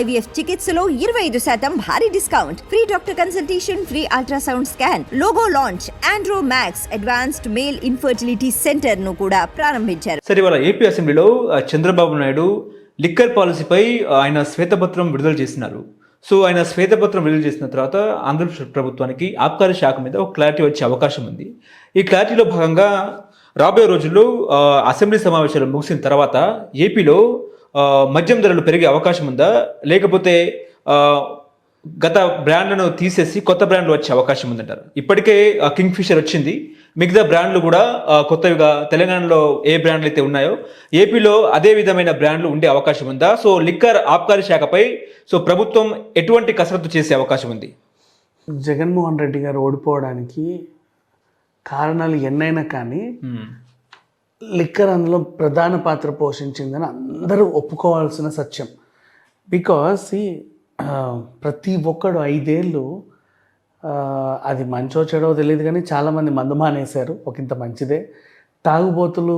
IVF చికిత్సలో ఇరవై ఐదు శాతం భారీ discount. Free doctor consultation free ultrasound scan logo launch Andro max advanced male infertility సెంటర్ను కూడా ప్రారంభించారు. సరే వాళ్ళ ఏపీ అసెంబ్లీలో చంద్రబాబు నాయుడు లిక్కర్ పాలసీపై ఆయన శ్వేతపత్రం విడుదల చేసినారు. సో ఆయన శ్వేతపత్రం విడుదల చేసిన తర్వాత ఆంధ్రప్రదేశ్ ప్రభుత్వానికి ఆబ్కారీ శాఖ మీద ఒక క్లారిటీ వచ్చే అవకాశం ఉంది. ఈ క్లారిటీలో భాగంగా రాబోయే రోజుల్లో అసెంబ్లీ సమావేశాలు ముగిసిన తర్వాత ఏపీలో మద్యం ధరలు పెరిగే అవకాశం ఉందా? లేకపోతే గత బ్రాండ్లను తీసేసి కొత్త బ్రాండ్లు వచ్చే అవకాశం ఉందంటారు. ఇప్పటికే కింగ్ ఫిషర్ వచ్చింది. మిగతా బ్రాండ్లు కూడా కొత్తవిగా తెలంగాణలో ఏ బ్రాండ్లు అయితే ఉన్నాయో ఏపీలో అదే విధమైన బ్రాండ్లు ఉండే అవకాశం ఉందా? సో లిక్కర్ ఆబ్కారీ శాఖపై సో ప్రభుత్వం ఎటువంటి కసరత్తు చేసే అవకాశం ఉంది? జగన్మోహన్ రెడ్డి గారు ఓడిపోవడానికి కారణాలు ఎన్నైనా కానీ. లిక్కర్ అందులో ప్రధాన పాత్ర పోషించిందని అందరూ ఒప్పుకోవాల్సిన సత్యం. బికాస్ ఈ ప్రతి ఒక్కడు ఐదేళ్ళు అది మంచో చెడో తెలియదు కానీ చాలామంది మందు మానేశారు. ఒక ఇంత మంచిదే. తాగుబోతులు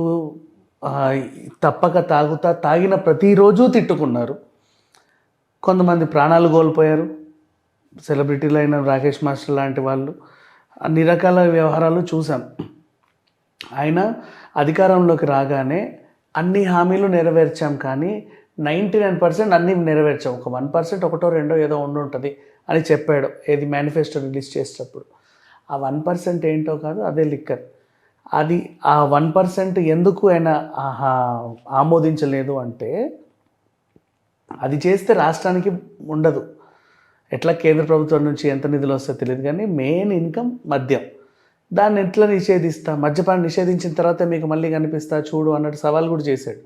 తప్పక తాగుతా తాగిన ప్రతిరోజు తిట్టుకున్నారు. కొంతమంది ప్రాణాలు కోల్పోయారు. సెలబ్రిటీలు అయిన రాకేష్ మాస్టర్ లాంటి వాళ్ళు. అన్ని రకాల వ్యవహారాలు చూసాం ఆయన అధికారంలోకి రాగానే అన్ని హామీలు నెరవేర్చాం కానీ నైంటీ నైన్ పర్సెంట్ అన్నీ నెరవేర్చాం. ఒక వన్ పర్సెంట్ ఒకటో రెండో ఏదో ఉండి ఉంటుంది అని చెప్పాడు ఏది మేనిఫెస్టో రిలీజ్ చేసేటప్పుడు. ఆ వన్ పర్సెంట్ ఏంటో కాదు అదే లిక్కర్. అది ఆ వన్ పర్సెంట్ ఎందుకు ఆయన ఆహా ఆమోదించలేదు అంటే అది చేస్తే రాష్ట్రానికి ఉండదు. ఎట్లా కేంద్ర ప్రభుత్వం నుంచి ఎంత నిధులు వస్తాయో తెలియదు కానీ మెయిన్ ఇన్కమ్ మద్యం. దాన్ని ఎట్లా నిషేధిస్తా? మద్యపానం నిషేధించిన తర్వాత మీకు మళ్ళీ కనిపిస్తా చూడు అన్నట్టు సవాల్ కూడా చేశాడు.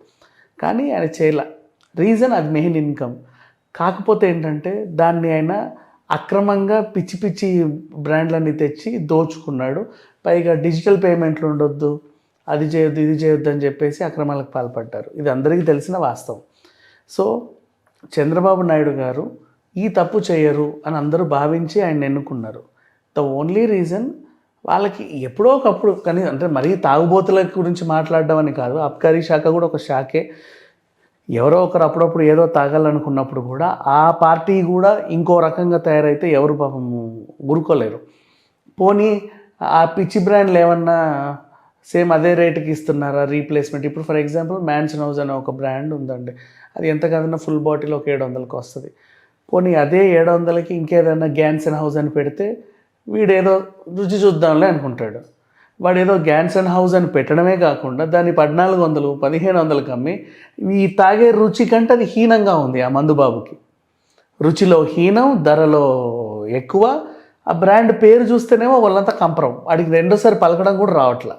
కానీ ఆయన చేయలే. రీజన్ అది మెయిన్ ఇన్కమ్. కాకపోతే ఏంటంటే దాన్ని ఆయన అక్రమంగా పిచ్చి పిచ్చి బ్రాండ్లన్నీ తెచ్చి దోచుకున్నాడు. పైగా డిజిటల్ పేమెంట్లు ఉండొద్దు అది చేయొద్దు ఇది చేయొద్దు అని చెప్పేసి అక్రమాలకు పాల్పడ్డారు. ఇది అందరికీ తెలిసిన వాస్తవం. సో చంద్రబాబు నాయుడు గారు ఈ తప్పు చేయరు అని అందరూ భావించి ఆయన ఎన్నుకున్నారు. ద ఓన్లీ రీజన్ వాళ్ళకి ఎప్పుడో ఒకప్పుడు కానీ అంటే మరీ తాగుబోతుల గురించి మాట్లాడడం అని కాదు. అబ్కారీ శాఖ కూడా ఒక శాఖే. ఎవరో ఒకరు అప్పుడప్పుడు ఏదో తాగాలనుకున్నప్పుడు కూడా ఆ పార్టీ కూడా ఇంకో రకంగా తయారైతే ఎవరు పాపం గురుకోలేరు పోనీ ఆ పిచ్చి బ్రాండ్లు ఏమన్నా సేమ్ అదే రేటుకి ఇస్తున్నారా రీప్లేస్మెంట్? ఇప్పుడు ఫర్ ఎగ్జాంపుల్ మ్యాన్సన్ హౌస్ అనే ఒక బ్రాండ్ ఉందండి. అది ఎంత కాదన్నా ఫుల్ బాటిల్ ఒక ఏడు వందలకి వస్తుంది. పోనీ అదే ఏడు వందలకి ఇంకేదన్నా గ్యాన్సన్ హౌస్ అని పెడితే వీడేదో రుచి చూద్దాంలే అనుకుంటాడు. వాడు ఏదో గ్యాన్సన్ హౌస్ అని పెట్టడమే కాకుండా దాన్ని పద్నాలుగు వందలు పదిహేను వందలకు అమ్మి ఈ తాగే రుచి కంటే అది హీనంగా ఉంది ఆ మందుబాబుకి. రుచిలో హీనం ధరలో ఎక్కువ ఆ బ్రాండ్ పేరు చూస్తేనేమో వాళ్ళంతా కంపరం. వాడికి రెండోసారి పలకడం కూడా రావట్లా.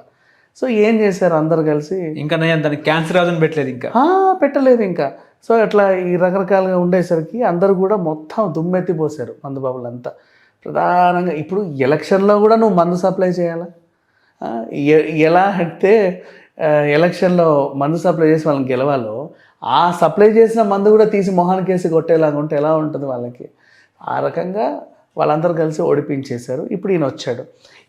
సో ఏం చేశారు అందరు కలిసి? ఇంకా నేను దానికి క్యాన్సర్ రాదని పెట్టలేదు ఇంకా. పెట్టలేదు ఇంకా. సో అట్లా ఈ రకరకాలుగా ఉండేసరికి అందరూ కూడా మొత్తం దుమ్మెత్తిపోసారు మందుబాబులంతా. ప్రధానంగా ఇప్పుడు ఎలక్షన్లో కూడా నువ్వు మందు సప్లై చేయాలా? ఎలా అంటే ఎలక్షన్లో మందు సప్లై చేసి వాళ్ళని గెలవాలో ఆ సప్లై చేసిన మందు కూడా తీసి మొహానికి వేసి కొట్టేలాగా ఉంటే ఎలా ఉంటుంది వాళ్ళకి? ఆ రకంగా వాళ్ళందరూ కలిసి ఓడిపించేశారు. ఇప్పుడు ఈయన వచ్చాడు.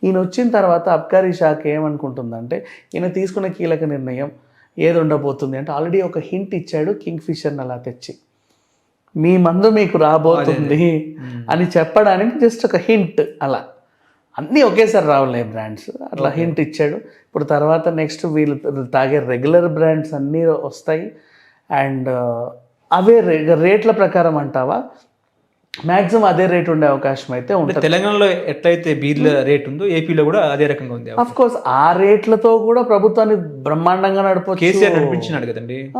ఈయన వచ్చిన తర్వాత అబ్కారీ శాఖ ఏమనుకుంటుందంటే ఈయన తీసుకున్న కీలక నిర్ణయం ఏది ఉండబోతుంది అంటే ఆల్రెడీ ఒక హింట్ ఇచ్చాడు కింగ్ ఫిషర్ని అలా తెచ్చి. మీ మందు మీకు రాబోతుంది అని చెప్పడానికి జస్ట్ ఒక హింట్ అలా. అన్నీ ఒకేసారి రావులే బ్రాండ్స్ అట్లా హింట్ ఇచ్చాడు. ఇప్పుడు తర్వాత నెక్స్ట్ వీళ్ళు తాగే రెగ్యులర్ బ్రాండ్స్ అన్నీ వస్తాయి. అండ్ అవే రే- రేట్ల ప్రకారం అంటావా? మ్యాక్సిమం అదే రేట్ ఉండే అవకాశం అయితే ఉంటుంది. తెలంగాణలో ఎట్లయితే బీర్ల రేట్ ఉందో ఏపీలో కూడా అదే రకంగా ఉంది అఫ్ కోర్స్ ఆ రేట్లతో కూడా ప్రభుత్వాన్ని బ్రహ్మాండంగా నడపచ్చు. కేసీఆర్ నడిపించినాడు కదండి.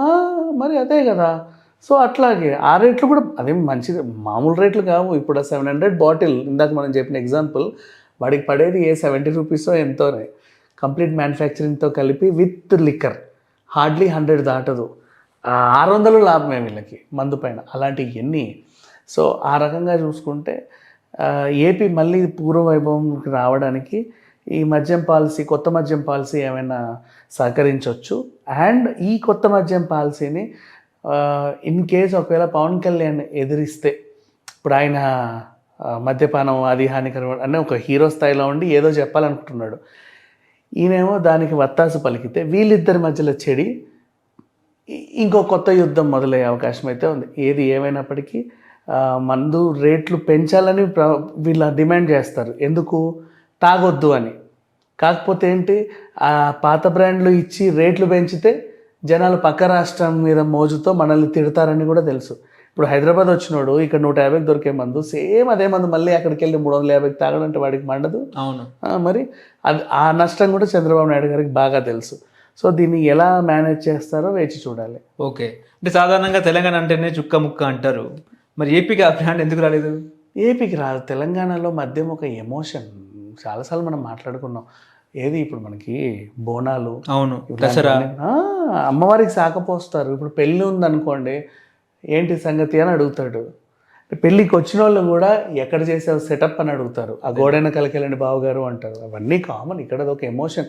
మరి అదే కదా. సో అట్లాగే ఆ రేట్లు కూడా అదే మంచిది మామూలు రేట్లు కావు. ఇప్పుడు సెవెన్ హండ్రెడ్ బాటిల్ ఇందాక మనం చెప్పిన ఎగ్జాంపుల్ వాడికి పడేది ఏ సెవెంటీ రూపీసో ఎంతోనే. కంప్లీట్ మ్యానుఫ్యాక్చరింగ్తో కలిపి విత్ లిక్కర్ హార్డ్లీ హండ్రెడ్ దాటదు. ఆరు వందలు లాభమే వీళ్ళకి మందు పైన. అలాంటివి ఎన్ని సో ఆ రకంగా చూసుకుంటే ఏపీ మళ్ళీ పూర్వ వైభవంకి రావడానికి ఈ మద్యం పాలసీ కొత్త మద్యం పాలసీ ఏమైనా సహకరించవచ్చు అండ్ ఈ కొత్త మద్యం పాలసీని ఇన్ కేస్ ఒకవేళ పవన్ కళ్యాణ్ ఎదిరిస్తే ఇప్పుడు ఆయన మద్యపానం అది హానికరం అనే ఒక హీరో స్థాయిలో ఉండి ఏదో చెప్పాలనుకుంటున్నాడు. ఈయనేమో దానికి వత్తాసు పలికితే వీళ్ళిద్దరి మధ్యలో చెడి ఇంకో కొత్త యుద్ధం మొదలయ్యే అవకాశం అయితే ఉంది. ఏది ఏమైనప్పటికీ మందు రేట్లు పెంచాలని ప్ర వీళ్ళ డిమాండ్ చేస్తారు. ఎందుకు? తాగొద్దు అని. కాకపోతే ఏంటి? ఆ పాత బ్రాండ్లు ఇచ్చి రేట్లు పెంచితే జనాలు పక్క రాష్ట్రం మీద మోజుతో మనల్ని తిడతారని కూడా తెలుసు. ఇప్పుడు హైదరాబాద్ వచ్చినోడు ఇక్కడ నూట యాభైకి దొరికే మందు సేమ్ అదే మందు మళ్ళీ అక్కడికి వెళ్ళి మూడు వందల యాభైకి తాగడంటే వాడికి మండదు. అవును. మరి అది ఆ నష్టం కూడా చంద్రబాబు నాయుడు గారికి బాగా తెలుసు. సో దీన్ని ఎలా మేనేజ్ చేస్తారో వేచి చూడాలి. ఓకే. అంటే సాధారణంగా తెలంగాణ అంటేనే చుక్క ముక్క అంటారు. మరి ఏపీకి ఆ బ్రాండ్ ఎందుకు రాలేదు? ఏపీకి రాదు. తెలంగాణలో మద్యం ఒక ఎమోషన్. చాలాసార్లు మనం మాట్లాడుకున్నాం. ఏది ఇప్పుడు మనకి? బోనాలు. అవును. దసరా. అమ్మవారికి సాకపోస్తారు. ఇప్పుడు పెళ్ళి ఉందనుకోండి ఏంటి సంగతి అని అడుగుతాడు. పెళ్ళికి వచ్చిన వాళ్ళు కూడా ఎక్కడ చేసావు సెటప్ అని అడుగుతారు. ఆ గోడైన కలికెళ్ళండి బావగారు అంటారు. అవన్నీ కామన్. ఇక్కడ ఒక ఎమోషన్.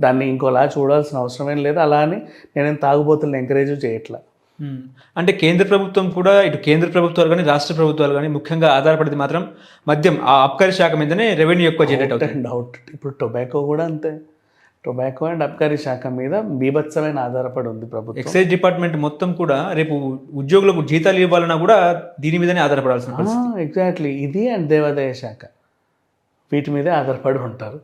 దాన్ని ఇంకోలా చూడాల్సిన అవసరమేం లేదు. అలా అని నేనేం తాగుబోతులను ఎంకరేజ్ చేయట్లా. అంటే కేంద్ర ప్రభుత్వం కూడా ఇటు కేంద్ర ప్రభుత్వాలు కానీ రాష్ట్ర ప్రభుత్వాలు కానీ ముఖ్యంగా ఆధారపడేది మాత్రం మద్యం ఆ అబ్కారీ శాఖ మీదనే రెవెన్యూ ఎక్కువ జనరేట్ అవుతుంది. డౌట్ ఇప్పుడు టొబాకో కూడా అంతే. టొబాకో అండ్ అబ్కారీ శాఖ మీద బీభత్సమైన ఆధారపడి ఉంది ప్రభుత్వం. ఎక్సైజ్ డిపార్ట్మెంట్ మొత్తం కూడా రేపు ఉద్యోగులకు జీతాలు ఇవ్వాలన్నా కూడా దీని మీదనే ఆధారపడాల్సిన ఎగ్జాక్ట్లీ ఇది అండ్ దేవాదాయ శాఖ. వీటి మీదే ఆధారపడి ఉంటారు.